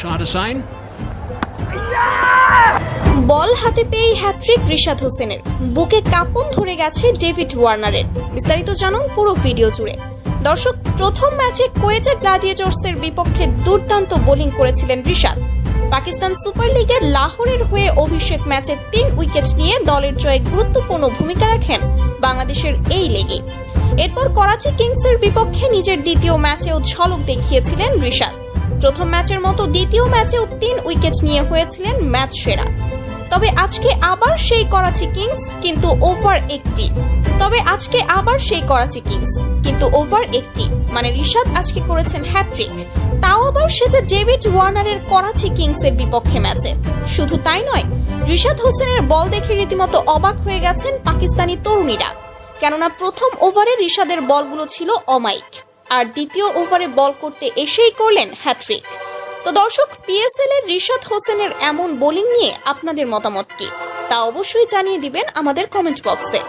Shot assign. বল হাতে পেয়েই hat trick Rishad হোসেনের। বুকে কাঁপন ধরে গেছে ডেভিড ওয়ার্নারের। বিস্তারিত জানুন পুরো ভিডিও জুড়ে। দর্শক, প্রথম ম্যাচে কোয়েটা গ্ল্যাডিয়েটর্সের বিপক্ষে দুর্দান্ত বোলিং করেছিলেন রিশাদ। পাকিস্তান সুপার লিগের লাহোরের হয়ে অভিষেক ম্যাচে তিন উইকেট নিয়ে দলের জয়ে গুরুত্বপূর্ণ ভূমিকা রাখেন বাংলাদেশের এই লেগে। এরপর করাচি কিংসের বিপক্ষে নিজের দ্বিতীয় ম্যাচেও ঝলক দেখিয়েছিলেন ঋষাদ প্রথম ম্যাচের মতো দ্বিতীয় ম্যাচেও তিন উইকেট নিয়ে হয়েছিলেন ম্যাচ সেরা। তবে আজকে আবার সেই করাচি কিংস, কিন্তু ওভার একটি। তবে আজকে আবার সেই করাচি কিংস, কিন্তু ওভার একটি। মানে রিশাদ আজকে করেছেন হ্যাট্রিক তাও আবার সেটা ডেভিড ওয়ার্নারের করাচি কিংসের বিপক্ষে ম্যাচে। শুধু তাই নয় ঋষাদ হোসেনের বল দেখে রীতিমতো অবাক হয়ে গেছেন পাকিস্তানি তরুণীরা। কেননা প্রথম ওভারে রিশাদের বলগুলো ছিল অমাইক আর দ্বিতীয় ওভারে বল করতে এসেই করলেন হ্যাট্রিক তো দর্শক, পিএসএল এর রিশাদ হোসেনের এমন বোলিং নিয়ে আপনাদের মতামত কি? তা অবশ্যই জানিয়ে দিবেন আমাদের কমেন্ট বক্সে।